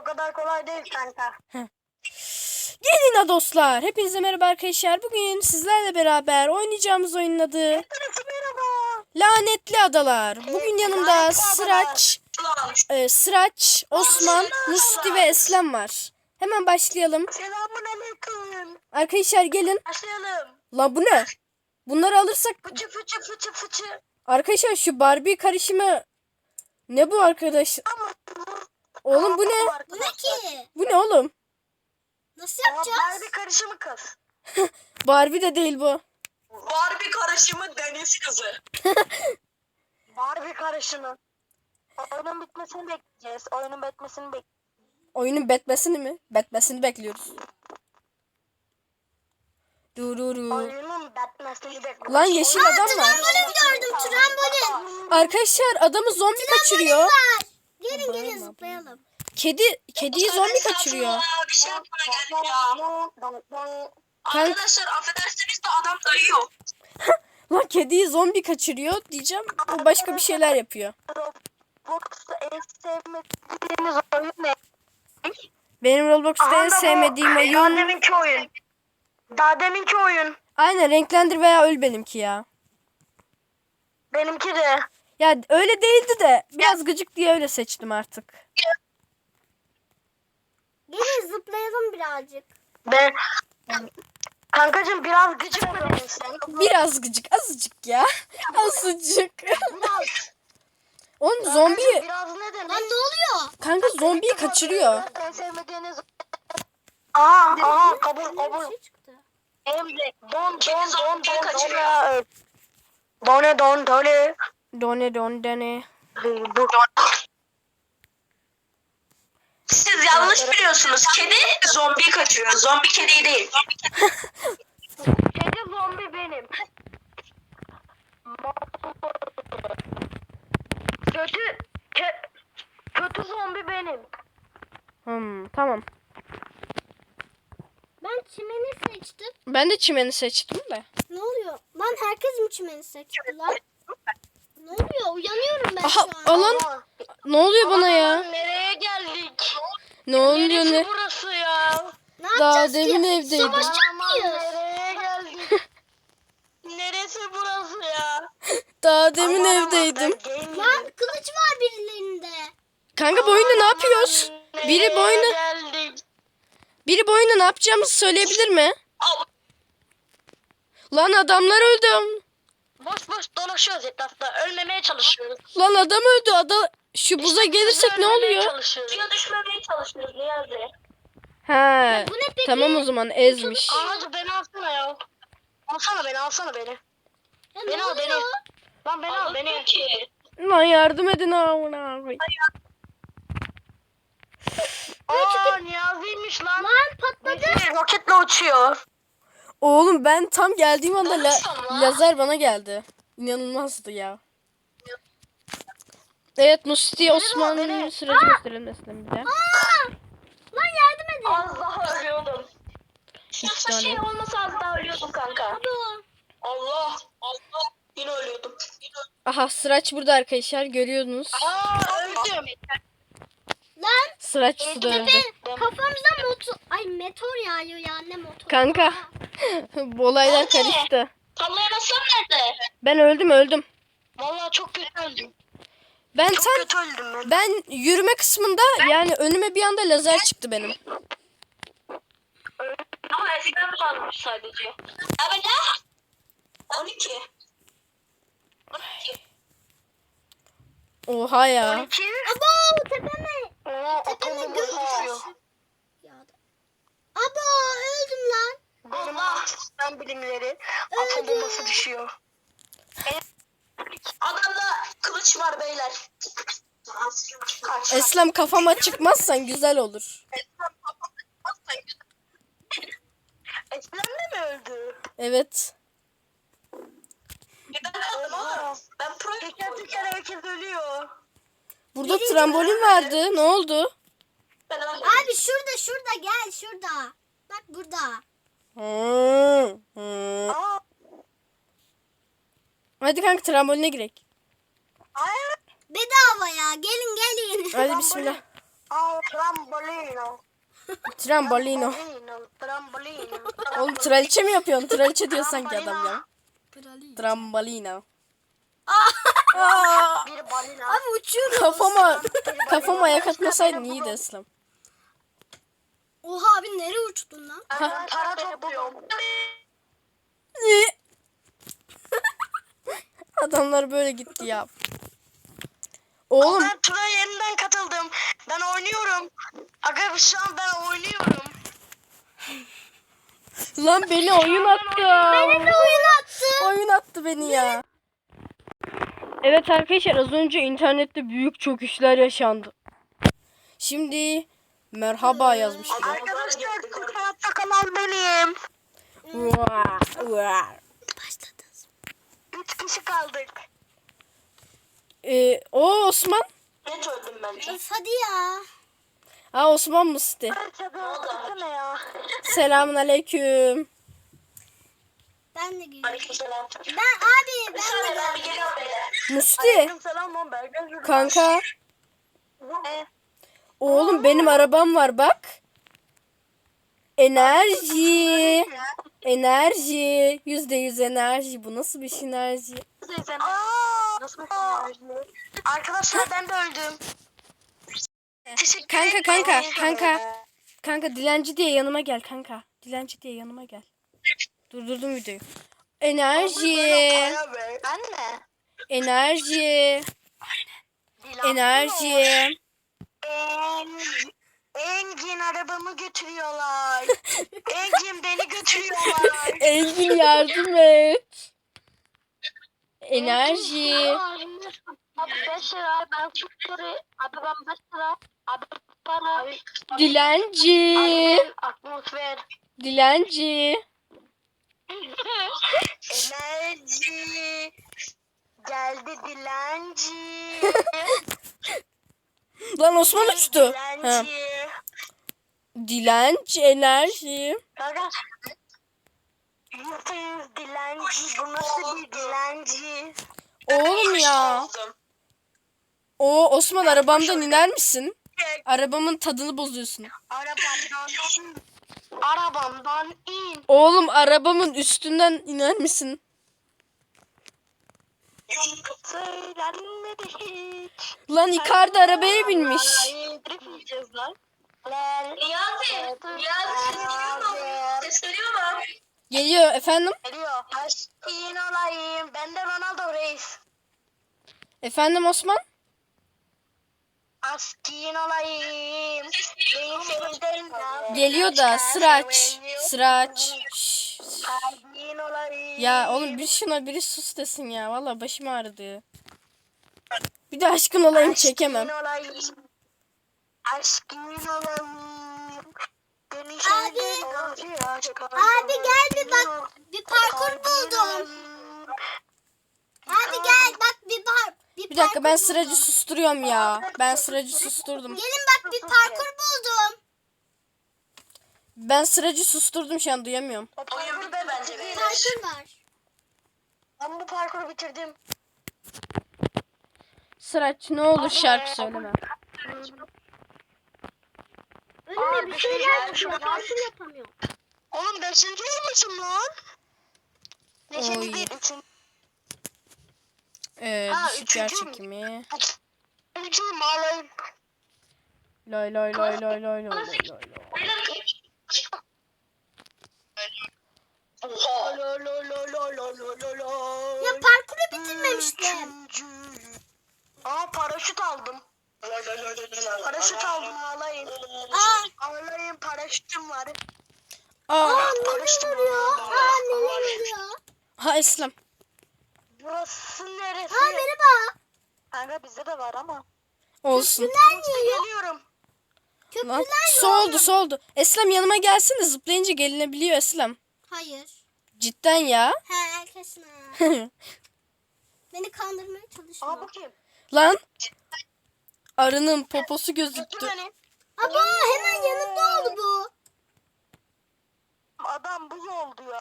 O kadar kolay değil kanka. Gelin dostlar. Hepinize merhaba arkadaşlar. Bugün sizlerle beraber oynayacağımız oyunun adı merhaba. Lanetli Adalar. Bugün yanımda Lanetli Sıraç, e, Sıraç, Osman, Musti ve Eslem var. Hemen başlayalım. Selamun aleyküm. Arkadaşlar gelin. Başlayalım. La bu ne? Bunları alırsak Fıçı fıçı fıçı fıçı. arkadaşlar şu Barbie karışımı ne bu arkadaş? Ama Oğlum bu ne? Bu ne ki? Bu ne oğlum? Nasıl yapacağız? Barbie karışımı kız. Barbie de değil bu. Barbie karışımı deniz kızı. Barbie karışımı. Oyunun bitmesini bekleyeceğiz. Oyunun bitmesini bekleyeceğiz. Oyunun betmesini mi? Betmesini bekliyoruz. Dururu. Oyunun bitmesini bekliyoruz. Lan yeşil adam var. Trambolin gördüm trambolin. Arkadaşlar adamı zombi kaçırıyor. Var. Gelin gelin zıplayalım. Kedi kediyi zombi kaçırıyor. Bir şey yapmaya geldik ya. Arkadaşlar affedersiniz de adam dayıyor. Lan kediyi zombi kaçırıyor diyeceğim. O başka bir şeyler yapıyor. Roblox'ta en sevmediğiniz oyun ne? Benim Roblox'ta en sevmediğim Daha oyun. deminki oyun. Daha deminki oyun. Aynen renklendir veya öl benimki ya. Benimki de. Ya öyle değildi de biraz gıcık diye öyle seçtim artık. Gelin zıplayalım birazcık. Ben... Kankacığım biraz gıcık mı dedin sen? Biraz gıcık azıcık ya. Azıcık. Biraz. Oğlum zombi Biraz ne demek? Lan ne oluyor? kanka zombiyi kaçırıyor. En sevmediğiniz... Aha aha kabul kabul. şey çıktı. Emre don don don don don Done don done. Done don dene. Siz yanlış biliyorsunuz. Kedi zombi kaçırıyor. Zombi kedi değil. Kedi zombi benim. Kötü ke, kötü zombi benim. Hmm, tamam. Ben çimeni seçtim. Ben de çimeni seçtim de. Ne oluyor? Lan herkes mi çimeni seçti lan? Ne oluyor? Uyanıyorum ben Aha şu an. alan ne oluyor bana ya? Nereye geldik? Ne oluyor Neresi ne? burası ya? Ne Daha yapacağız demin ki? evdeydim. Savaşacak Aman mıyız? nereye geldik? Neresi burası ya? Daha demin Aman aman, evdeydim. ben Lan kılıç var birilerinde. Kanka bu oyunda ne yapıyoruz? Aman, Biri bu nereye oyunda, geldik? biri bu oyunda ne yapacağımızı söyleyebilir mi? Lan adamlar öldü. Boş boş dolaşıyoruz etrafta. Ölmemeye çalışıyoruz. Lan adam öldü. Ada şu buza İşte gelirsek ne ölmemeye oluyor? çalışıyoruz. Suya düşmemeye çalışıyoruz Niyazi. He. Bu ne peki? Tamam o zaman ezmiş. Anacı beni alsana ya. Alsana beni alsana beni. Ya Beni al beni. oluyor? Lan beni al beni. Lan yardım edin amına koyayım. Aa Niyazi'ymiş lan. Lan patladı. Roketle uçuyor. Oğlum ben tam geldiğim anda la- lazer bana geldi. İnanılmazdı ya. Evet Musti Osman beni. süreci gösterelim mesela bir de. Aa! Lan yardım edin. Az daha ölüyordum. Sırf tane. şey olmasa az daha ölüyordum kanka. Abo. Allah. Allah. Yine ölüyordum. Yine ölüyordum. Aha sıraç burada arkadaşlar görüyorsunuz. Aa öldüm. Lan Sıraç suda öldü. kafamıza motor ay meteor yağıyor ya ne motor. Kanka bu olaylar karıştı. Sallayan Hasan nerede? Ben öldüm öldüm. Vallahi çok kötü öldüm. Ben Çok tam kötü öldüm ben. ben yürüme kısmında yani önüme bir anda lazer çıktı benim. Ama eskiden kalmış sadece. Abi ne? 12. 12. Oha ya. 12. Abo tepeme. Oo Tepeme aklım göz düşüyor. yağdı. Abo öldüm lan. Benim ben bilimleri atom bombası düşüyor. Adamda kılıç var beyler. Kaç. Eslem kafama çıkmazsan güzel olur. Eslem de mi öldü? Evet. Neden öldüm oğlum? Ben pro Teker teker herkes ölüyor. Burada trambolin vardı. Ne oldu? Ben. Abi şurada şurada gel şurada. Bak burada. Hadi kanka tramboline girek. hayır. Bedava ya gelin gelin. Hadi bismillah. Aa, trambolino. Trambolino. Trambolino. Trambolino. Oğlum traliçe mi yapıyorsun? Traliçe diyor sanki adam ya. Trambolino. Aa, Bir balina. Abi uçuyorum. kafama kafama ayak atmasaydın iyiydi Eslem. Oha abi nereye uçtun lan? Ben para topluyorum. Adamlar böyle gitti ya. Oğlum Ben tura yeniden katıldım. Ben oynuyorum. Aga şu an ben oynuyorum. lan beni oyun attı. Beni de oyun attı. Oyun attı beni ya. Evet arkadaşlar az önce internette büyük çöküşler yaşandı. Şimdi merhaba yazmış biri. Arkadaşlar Türk hayatta kalan benim. Vaa, vaa. Üç kişi kaldık. Ee, o Osman. Net öldüm ben. Öf hadi ya. Ha Osman Musti. Tabii ne ya? Selamun aleyküm. Ben de geliyorum. Aleykümselam. Ben abi ben de Şöyle ben bir geldim. geliyorum beyler. Musti. Selam lan Bergen. Kanka. Ne? Oğlum benim arabam var bak. Enerji. Enerji. Yüzde yüz enerji. Bu nasıl bir sinerji? Aa, Nasıl Arkadaşlar ben de öldüm. Teşekkür Kanka kanka kanka. Kanka dilenci diye yanıma gel kanka. Dilenci diye yanıma gel. Durdurdum videoyu. Enerji. Ben de. Enerji. Enerji. En, Engin arabamı götürüyorlar. Engin beni götürüyorlar. Engin yardım et. Enerji. Abi 5 lira ben çocukları abi ben 5 lira abi para Dilenci. atmosfer Dilenci. enerji geldi dilenci Lan Osman uçtu. Ha. dilenci Dilenci enerji. Kanka Yüzde yüz dilenci bu nasıl bir dilenci Oğlum ya. O Osman arabamdan iner misin? Arabamın tadını bozuyorsun. arabamdan in arabamdan in Oğlum arabamın üstünden iner misin? Söylenmedi hiç Lan Icardi arabaya binmiş. Drift lan. Niyazi. Niyazi ses geliyor mu? Ses geliyor mu? Geliyor efendim. Geliyor. Aşkın olayım. Ben de Ronaldo Reis. Efendim Osman? Aşkın olayım. Beni sevdin. Geliyor da sıraç. Sıraç. Şşş. Aşkın olayım. Ya oğlum bir şuna biri sus desin ya. Valla başım ağrıdı. Bir de aşkın olayım çekemem. Aşkın olayım. Beni sevdin. Abi gel bir bak bir parkur buldum. Abi gel bak bir par bir, Bir dakika ben parkur sıracı buldum. susturuyorum ya. Ben sıracı susturdum. Gelin bak bir parkur buldum. Ben sıracı susturdum şu an duyamıyorum. Oyun bitti bence beyler. Parkur var. Ben bu parkuru bitirdim. Sıraç ne olur şarkı söyleme. Önüme bir şeyler düşüyor. Parkur yapamıyorum. Oğlum beşinci olmuşum lan. Beşinci değil. Üçüncü. Ee, Ha, düşük yer üçüncü çekimi. Üçüncüyüm ağlayın. Lay lay lay lay lay lay lay lay. Oha. Lo lo lo lo lo lo lo lo. Ya parkuru bitirmemiştim. Üçüncü. Aa paraşüt aldım. Paraşüt aldım ağlayın. Aa, Ağlayın paraşütüm var. Aa, aa neler oluyor? Aa neler oluyor? ha İslam. Burası neresi? Aa merhaba. Kanka bizde de var ama. Olsun. Köprüler niye yok? Geliyorum. Lan Köprüler yok. soldu soldu. Eslem yanıma gelsene zıplayınca gelinebiliyor Eslem. Hayır. Cidden ya. He herkesin ha. Beni kandırmaya Aa çalışma. bu kim? Lan. Arının poposu gözüktü. Aba hemen yanımda oldu bu. Adam buz oldu ya.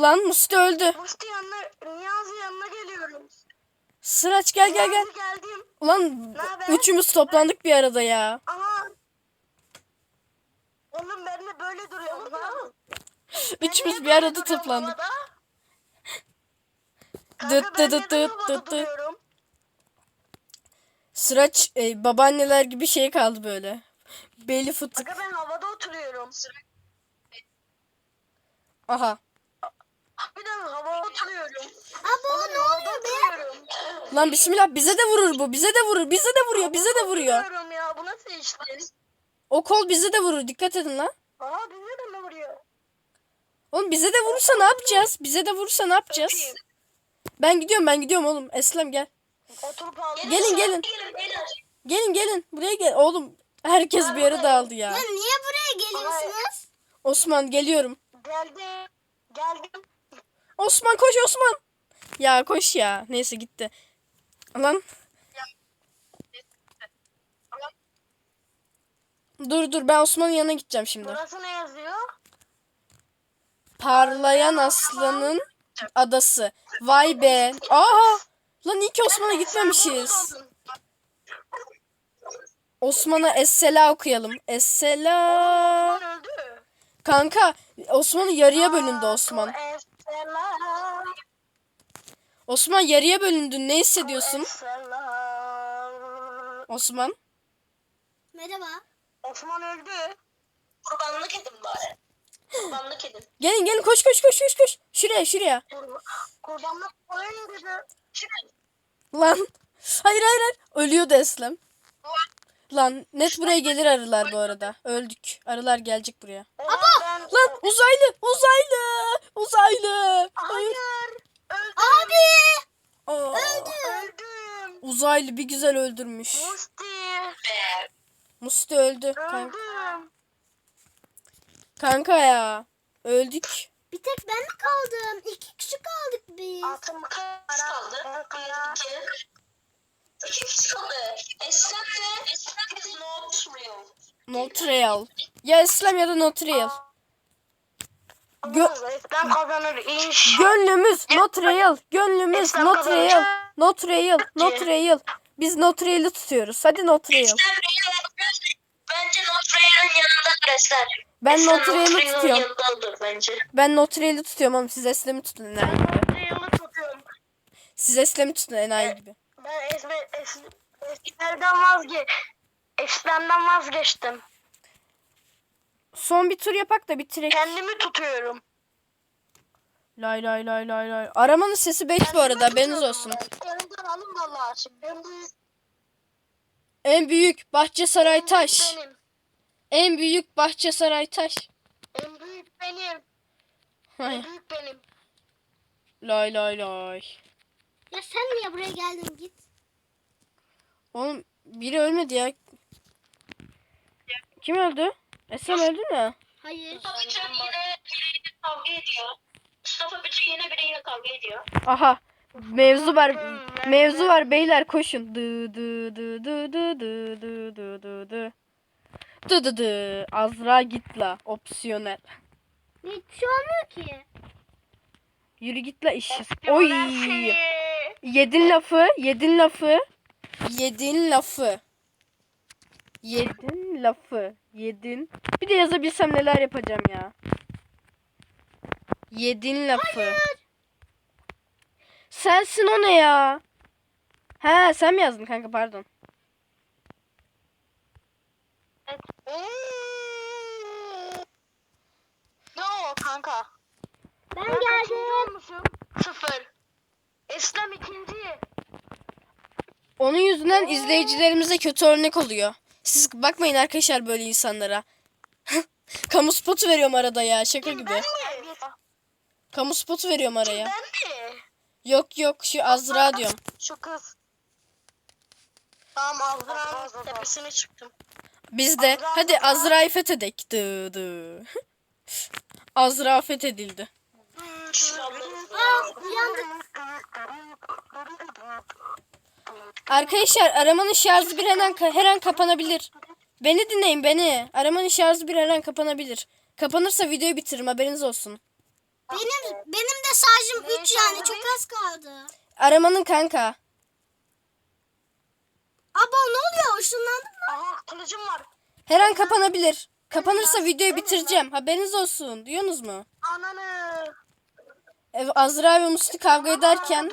Lan Musti öldü. Musti yanına, Niyazi yanına geliyorum. Sıraç gel gel gel. Niyazi geldim. Ulan Naber? üçümüz toplandık bir arada ya. Aha. Oğlum ben de böyle duruyorum ha. Üçümüz bir arada toplandık. Dıt dıt dıt dıt dıt dıt. Sıraç e, babaanneler gibi şey kaldı böyle. Beli fıtık. Aga ben havada oturuyorum. Aha. Bir de havada oturuyorum. Abo ne oluyor be? Lan bismillah bize de vurur bu. Bize de vurur. Bize de vuruyor. Bize de vuruyor. Ya bu nasıl işler? O kol bize de vurur. Dikkat edin lan. Aa bize de mi vuruyor? Oğlum bize de vurursa ne yapacağız? Bize de vurursa ne yapacağız? Ben gidiyorum ben gidiyorum oğlum. Eslem gel. Oturup aldım. Gelin gelin. Gelin. Gelin gelin. Buraya gel. Oğlum herkes bir yere dağıldı ya. Lan niye buraya geliyorsunuz? Osman geliyorum. Geldim. Geldim. Osman koş Osman. Ya koş ya. Neyse gitti. Lan. Dur dur ben Osman'ın yanına gideceğim şimdi. Burası ne yazıyor? Parlayan aslanın adası. Vay be. Aha. Lan iyi ki Osman'a gitmemişiz. Osman'a Essela okuyalım. Essela. Kanka Osman'ın yarıya bölündü Osman. Osman yarıya bölündün. Ne hissediyorsun? Osman. Merhaba. Osman öldü. Kurbanlık edin bari. Kurbanlık edin. Gelin gelin koş koş koş koş koş. Şuraya şuraya. Kur- Kurbanlık koyun dedi. Lan. Hayır hayır hayır. Ölüyordu Eslem. Lan net buraya gelir arılar bu arada. Öldük. Arılar gelecek buraya. Ben... Lan uzaylı uzaylı uzaylı. Hayır. Hayır. Öldüm. Abi. Aa, Öldüm. uzaylı bir güzel öldürmüş. Musti. Musti öldü. Kanka, Öldüm. kanka ya. Öldük. Bir tek ben mi kaldım? İki kişi kaldık biz. Altın kara. Kız kaldı. İki. İki kişi kaldı. Eslem ve Eslem is not real. Not real. Ya Eslem ya da not real. Gö İslam kazanır inş. Gönlümüz Notreal. Gönlümüz İslam Notreal. Notreal. Notreal. Biz Notreal'i tutuyoruz. Hadi Notreal. Bence Notreal'in yanında resler. Ben Notreal'i tutuyorum. Ben Notreal'i tutuyorum ama siz Eslem'i tutun enayi gibi. Siz Eslem'i tutun enayi gibi. Ben Esmer'den vazge Eslem'den vazgeçtim. Son bir tur yapak da bitirek. Kendimi tutuyorum. Lay lay lay lay lay. Aramanın sesi 5 bu arada haberiniz olsun. Elimden alın vallahi şimdi. En büyük, En büyük Bahçesaray Taş. benim. En büyük Bahçesaray Taş. En büyük benim. Hay. En büyük benim. Lay lay lay. Ya sen niye buraya geldin git. Oğlum biri ölmedi ya. Kim öldü? Eslem öldü mü? Hayır. Mustafa Bütün yine biriyle kavga ediyor. Mustafa Bütün yine biriyle kavga ediyor. Aha. Mevzu var. Mevzu var beyler koşun. Dı dı dı dı dı dı dı dı dı dı. Dı dı dı. Azra git la. Opsiyonel. Hiçbir şey olmuyor ki. Yürü git la işsiz. Oy. Yedin lafı. Yedin lafı. Yedin lafı. Yedin lafı. Yedin. Bir de yazabilsem neler yapacağım ya. Yedin lafı. Sensin o ne ya? He sen mi yazdın kanka pardon. Ne o kanka? Ben geldim. olmuşum? Sıfır. Eslem ikinci. Onun yüzünden izleyicilerimize kötü örnek oluyor. Siz bakmayın arkadaşlar böyle insanlara. Kamu spotu veriyorum arada ya şaka gibi. Kamu spotu veriyorum araya. Ben mi? Yok yok şu Azra diyorum. Şu kız. Tamam Azra'nın tepesine çıktım. Biz de hadi Azra'yı fethedek. Dı dı. Azra fethedildi. Aa uyandık. Arkadaşlar aramanın şarjı bir her an, her an kapanabilir. Beni dinleyin beni. Aramanın şarjı bir her an kapanabilir. Kapanırsa videoyu bitiririm haberiniz olsun. Benim benim de şarjım 3 yani çok az kaldı. Aramanın kanka. Abo ne oluyor? Işınlandım. Aha kılıcım var. Her an kapanabilir. Kapanırsa videoyu bitireceğim. Haberiniz olsun. Duyuyorsunuz mu? Ananı. Ev Azra ve Musti kavga ederken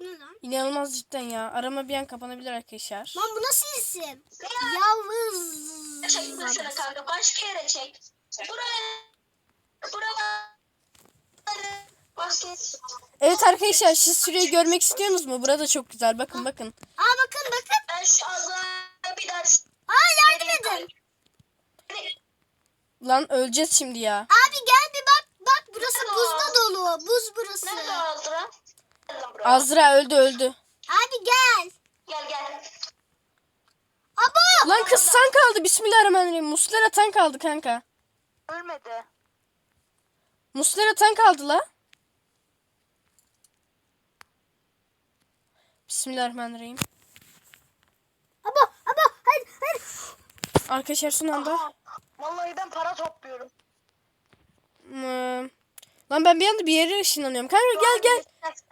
Bu ne lan? inanılmaz cidden ya. Arama bir an kapanabilir arkadaşlar. Lan bu nasıl isim? Yavuz. Çekmesene kanka. Başka yere çek. Buraya. Buraya. Basket. Evet arkadaşlar siz şurayı görmek istiyorsunuz mu? Burada çok güzel. Bakın bakın. Aa bakın bakın. Ben şu Azra'ya bir ders. Aa yardım edin. Lan öleceğiz şimdi ya. Abi gel bir bak. Bak burası buzla dolu. Buz burası. Nerede Azra? Azra öldü öldü. Abi gel. Gel gel. Abo. Lan kız tan kaldı. Bismillahirrahmanirrahim. Muslera tan kaldı kanka. Ölmedi. Muslera tan kaldı la. Bismillahirrahmanirrahim. Abo. Abo. Hayır hayır. Arkadaşlar son anda. Aha. Vallahi ben para topluyorum. Hmm. Lan ben bir anda bir yere ışınlanıyorum. Kanka gel gel.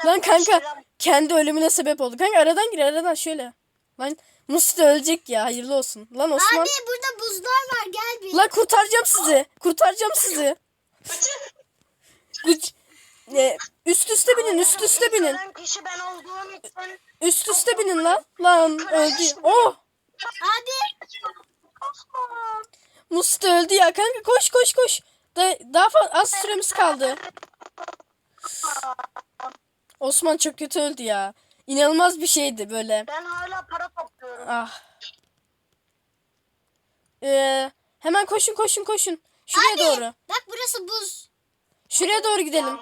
Lan kanka kendi ölümüne sebep oldu. Kanka aradan gir aradan şöyle. Lan Musti ölecek ya hayırlı olsun. Lan Osman. Abi burada buzlar var. Gel bir. Lan kurtaracağım sizi. Kurtaracağım sizi. Güç. Ne? Üst üste binin üst üste binin. Kişi ben olduğum için. Üst üste binin lan. Lan öldü. Oh. Abi. Musti öldü ya kanka koş koş koş. Da, daha az süremiz kaldı. Osman çok kötü öldü ya. İnanılmaz bir şeydi böyle. Ben hala para topluyorum. Ah. Ee, hemen koşun koşun koşun. Şuraya Abi. doğru. Bak burası buz. Şuraya doğru gidelim.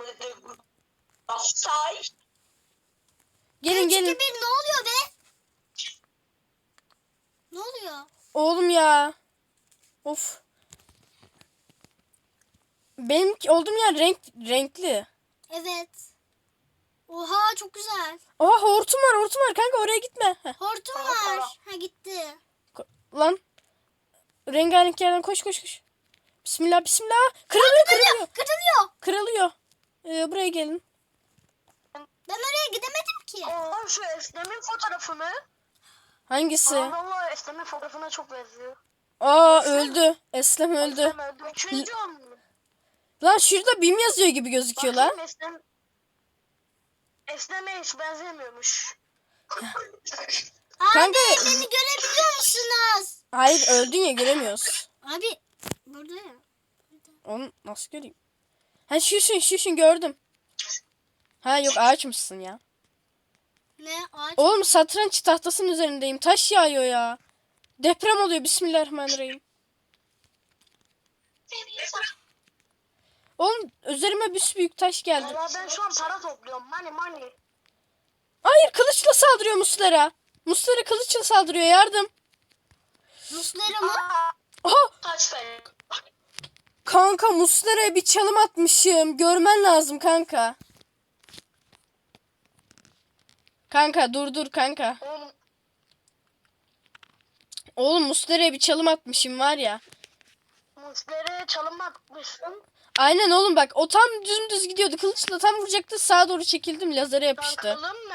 Gelin gelin. Bir ne oluyor be? Ne oluyor? Oğlum ya. Of. Benim olduğum yer renk renkli. Evet. Oha çok güzel. Oha hortum var hortum var kanka oraya gitme. Heh. Hortum var. Ha gitti. Ko- Lan. Rengarenk yerden koş koş koş. Bismillah bismillah. Kırılıyor kırılıyor. Kırılıyor. Kırılıyor. Ee, buraya gelin. Ben oraya gidemedim ki. Oğlum şu Eslem'in fotoğrafı mı? Hangisi? Aa, vallahi Eslem'in fotoğrafına çok benziyor. Aa öldü. Eslem öldü. Eslem öldü. Üçüncü olmuş. Lan şurada BİM yazıyor gibi gözüküyor lan. Bakayım Eslem. Eslem'e hiç benzemiyormuş. Kanka- Abi beni görebiliyor musunuz? Hayır öldün ya göremiyoruz. Abi burada ya. Onu nasıl göreyim? Ha şuşun şuşun gördüm. Ha yok ağaçmışsın ya. Ne ağaç? Oğlum satranç tahtasının üzerindeyim. Taş yağıyor ya. Deprem oluyor. Bismillahirrahmanirrahim. Oğlum üzerime büyük taş geldi. Valla ben şu an para topluyorum. Money money. Hayır kılıçla saldırıyor Muslera. Muslera kılıçla saldırıyor yardım. Musları mı? Aha Kaç ben. kanka Muslera'ya bir çalım atmışım. Görmen lazım kanka. Kanka dur dur kanka. Oğlum Oğlum Muslera'ya bir çalım atmışım var ya. Muslera'ya çalım atmışsın. Aynen oğlum bak o tam dümdüz gidiyordu. Kılıçla tam vuracaktı sağa doğru çekildim lazere yapıştı. Takılım ne?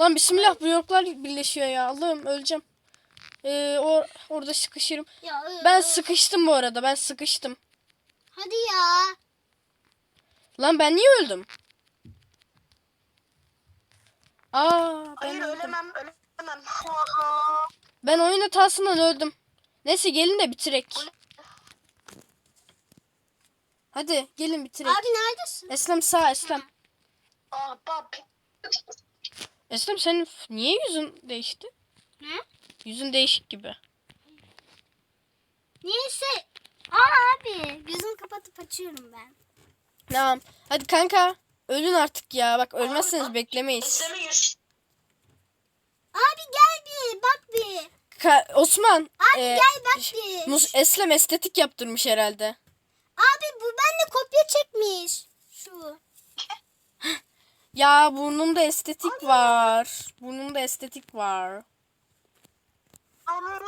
Lan bismillah bu yoklar birleşiyor ya. Allah'ım öleceğim. Ee, or orada sıkışırım. Ya, ı- Ben ı. sıkıştım bu arada. Ben sıkıştım. Hadi ya. Lan ben niye öldüm? Aa ben Hayır öldüm. ölemem ölemem. Ben oyun hatasından öldüm. Neyse gelin de bitirek. Hadi gelin bitirek. Abi neredesin? Eslem sağ Eslem. Ah bab. Eslem senin f- niye yüzün değişti? Ne? Yüzün değişik gibi. Neyse. Aa abi gözümü kapatıp açıyorum ben. Tamam. Hadi kanka. Ölün artık ya. Bak ölmezseniz beklemeyiz. Abi gel bir bak bir. Ka- Osman. Abi e, gel bak bir. Mus Eslem estetik yaptırmış herhalde. Abi bu benle kopya çekmiş. Şu. Ya burnumda estetik var. Burnumda estetik var. Ama.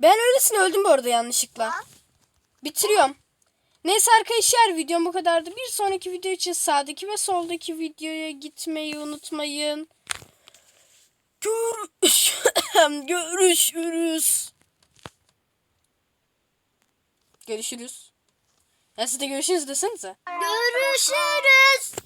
Ben öylesine öldüm bu arada yanlışlıkla. Bitiriyorum. Neyse arkadaşlar videom bu kadardı. Bir sonraki video için sağdaki ve soldaki videoya gitmeyi unutmayın. Görüş görüşürüz. Görüşürüz. Ya siz de görüşürüz desenize. Görüşürüz.